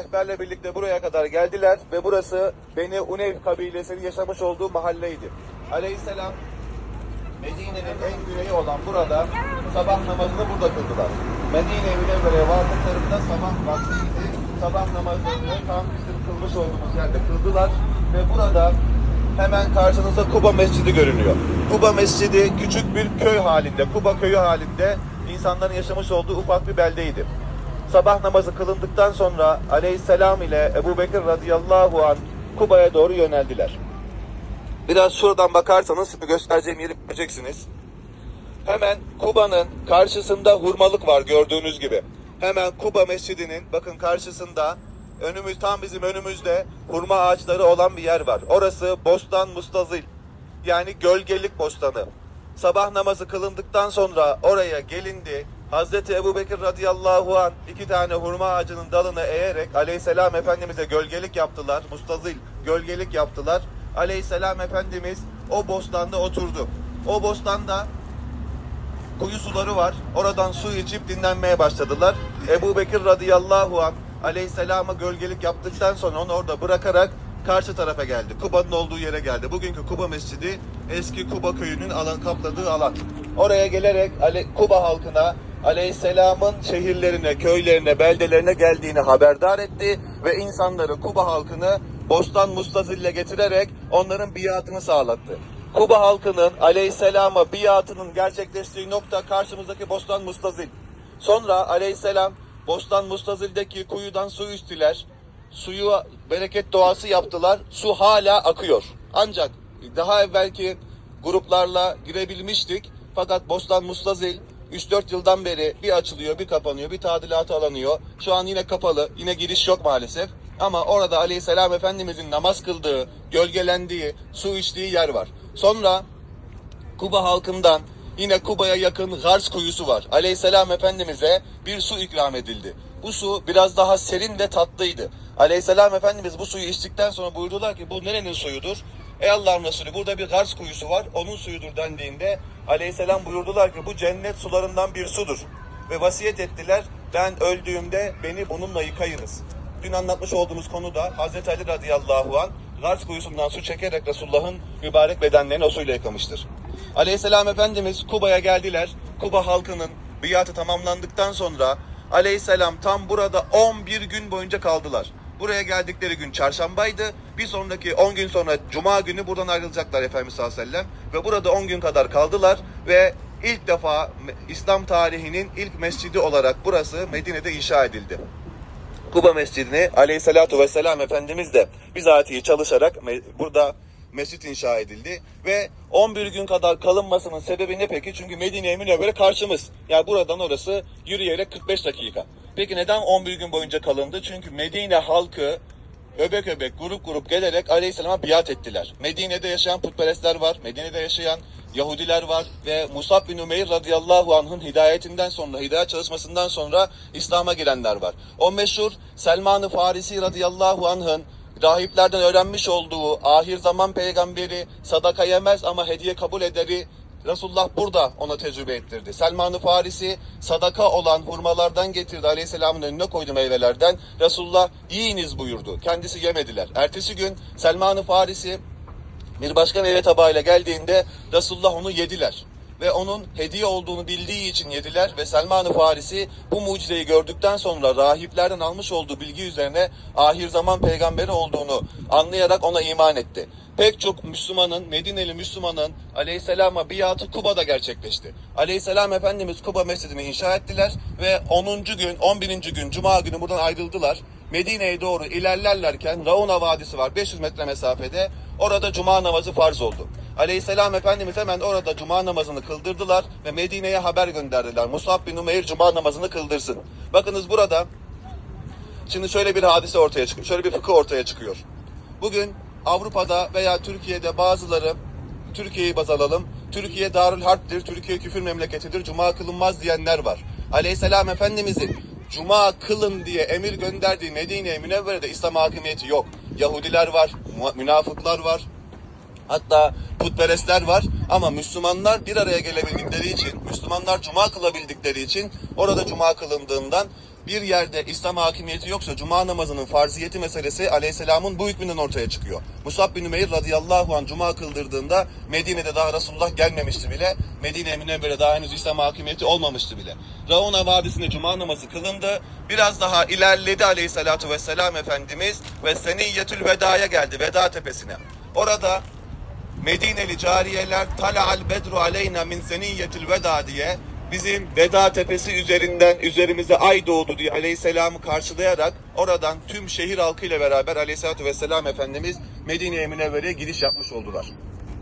rehberle birlikte buraya kadar geldiler ve burası Beni Unev kabilesinin yaşamış olduğu mahalleydi. Aleyhisselam Medine'nin en güneyi olan burada sabah namazını burada kıldılar. Medine Münevvere'ye vardıklarında sabah vaktiydi. Sabah namazını tam bizim kılmış olduğumuz yerde kıldılar ve burada hemen karşınızda Kuba Mescidi görünüyor. Kuba Mescidi küçük bir köy halinde, Kuba köyü halinde insanların yaşamış olduğu ufak bir beldeydi. Sabah namazı kılındıktan sonra Aleyhisselam ile Ebu Bekir radıyallahu an Kuba'ya doğru yöneldiler. Biraz şuradan bakarsanız şimdi göstereceğim yeri göreceksiniz. Hemen Kuba'nın karşısında hurmalık var gördüğünüz gibi. Hemen Kuba Mescidi'nin bakın karşısında önümüz tam bizim önümüzde hurma ağaçları olan bir yer var. Orası Bostan Mustazil. Yani gölgelik bostanı. Sabah namazı kılındıktan sonra oraya gelindi. Hazreti Ebu Bekir radıyallahu an iki tane hurma ağacının dalını eğerek aleyhisselam efendimize gölgelik yaptılar. Mustazil gölgelik yaptılar. Aleyhisselam efendimiz o bostanda oturdu. O bostanda kuyu suları var. Oradan su içip dinlenmeye başladılar. Ebu Bekir radıyallahu an aleyhisselama gölgelik yaptıktan sonra onu orada bırakarak karşı tarafa geldi. Kuba'nın olduğu yere geldi. Bugünkü Kuba Mescidi eski Kuba köyünün alan kapladığı alan. Oraya gelerek Ale- Kuba halkına Aleyhisselam'ın şehirlerine, köylerine, beldelerine geldiğini haberdar etti ve insanları Kuba halkını Bostan Mustazil'le getirerek onların biatını sağlattı. Kuba halkının Aleyhisselam'a biatının gerçekleştiği nokta karşımızdaki Bostan Mustazil. Sonra Aleyhisselam Bostan Mustazil'deki kuyudan su içtiler. Suyu bereket doğası yaptılar. Su hala akıyor. Ancak daha evvelki gruplarla girebilmiştik. Fakat Bostan Mustazil 3-4 yıldan beri bir açılıyor, bir kapanıyor, bir tadilatı alınıyor. Şu an yine kapalı, yine giriş yok maalesef. Ama orada Aleyhisselam Efendimizin namaz kıldığı, gölgelendiği, su içtiği yer var. Sonra Kuba halkından yine Kuba'ya yakın Gars kuyusu var. Aleyhisselam Efendimiz'e bir su ikram edildi. Bu su biraz daha serin ve tatlıydı. Aleyhisselam Efendimiz bu suyu içtikten sonra buyurdular ki bu nerenin suyudur? Ey Allah'ın Resulü burada bir Gars kuyusu var onun suyudur dendiğinde Aleyhisselam buyurdular ki bu cennet sularından bir sudur. Ve vasiyet ettiler ben öldüğümde beni bununla yıkayınız. Dün anlatmış olduğumuz konuda Hazreti Ali radıyallahu an Gars kuyusundan su çekerek Resulullah'ın mübarek bedenlerini o suyla yıkamıştır. Aleyhisselam Efendimiz Kuba'ya geldiler. Kuba halkının biatı tamamlandıktan sonra Aleyhisselam tam burada 11 gün boyunca kaldılar. Buraya geldikleri gün çarşambaydı. Bir sonraki 10 gün sonra cuma günü buradan ayrılacaklar Efendimiz sallallahu aleyhi ve sellem. Ve burada 10 gün kadar kaldılar ve ilk defa İslam tarihinin ilk mescidi olarak burası Medine'de inşa edildi. Kuba Mescidi'ni aleyhissalatu vesselam Efendimiz de bizatihi çalışarak burada mescit inşa edildi. Ve 11 gün kadar kalınmasının sebebi ne peki? Çünkü Medine-i Münevvere karşımız. Yani buradan orası yürüyerek 45 dakika. Peki neden 11 gün boyunca kalındı? Çünkü Medine halkı öbek öbek grup grup gelerek Aleyhisselam'a biat ettiler. Medine'de yaşayan putperestler var. Medine'de yaşayan Yahudiler var ve Musab bin Umeyr radıyallahu anh'ın hidayetinden sonra, hidayet çalışmasından sonra İslam'a girenler var. O meşhur Selman-ı Farisi radıyallahu anh'ın rahiplerden öğrenmiş olduğu ahir zaman peygamberi sadaka yemez ama hediye kabul ederi Resulullah burada ona tecrübe ettirdi. Selman-ı Farisi sadaka olan hurmalardan getirdi aleyhisselamın önüne koydu meyvelerden. Resulullah yiyiniz buyurdu. Kendisi yemediler. Ertesi gün Selman-ı Farisi bir başka meyve tabağıyla geldiğinde Resulullah onu yediler. Ve onun hediye olduğunu bildiği için yediler ve Selman-ı Farisi bu mucizeyi gördükten sonra rahiplerden almış olduğu bilgi üzerine ahir zaman peygamberi olduğunu anlayarak ona iman etti. Pek çok Müslümanın, Medineli Müslümanın Aleyhisselam'a biatı Kuba'da gerçekleşti. Aleyhisselam Efendimiz Kuba Mescidini inşa ettiler ve 10. gün, 11. gün Cuma günü buradan ayrıldılar. Medine'ye doğru ilerlerlerken Rauna Vadisi var 500 metre mesafede. Orada cuma namazı farz oldu. Aleyhisselam Efendimiz hemen orada cuma namazını kıldırdılar ve Medine'ye haber gönderdiler. Musab bin Umeyr cuma namazını kıldırsın. Bakınız burada şimdi şöyle bir hadise ortaya çıkıyor. Şöyle bir fıkıh ortaya çıkıyor. Bugün Avrupa'da veya Türkiye'de bazıları Türkiye'yi baz alalım. Türkiye Darül Harp'tir, Türkiye küfür memleketidir, cuma kılınmaz diyenler var. Aleyhisselam Efendimizin cuma kılın diye emir gönderdiği Medine-i Münevvere'de İslam hakimiyeti yok. Yahudiler var, münafıklar var, Hatta putperestler var ama Müslümanlar bir araya gelebildikleri için, Müslümanlar cuma kılabildikleri için orada cuma kılındığından bir yerde İslam hakimiyeti yoksa cuma namazının farziyeti meselesi aleyhisselamın bu hükmünden ortaya çıkıyor. Musab bin Ümeyr radıyallahu anh cuma kıldırdığında Medine'de daha Resulullah gelmemişti bile. Medine-i Münevvere daha henüz İslam hakimiyeti olmamıştı bile. Rauna Vadisi'nde cuma namazı kılındı. Biraz daha ilerledi aleyhissalatu vesselam Efendimiz ve Seniyyetül Veda'ya geldi. Veda tepesine. Orada Medineli cariyeler Tala'al bedru aleyna min seniyyetil veda diye bizim veda tepesi üzerinden üzerimize ay doğdu diye aleyhisselamı karşılayarak oradan tüm şehir halkıyla beraber aleyhissalatü vesselam Efendimiz Medine'ye münevvereye giriş yapmış oldular.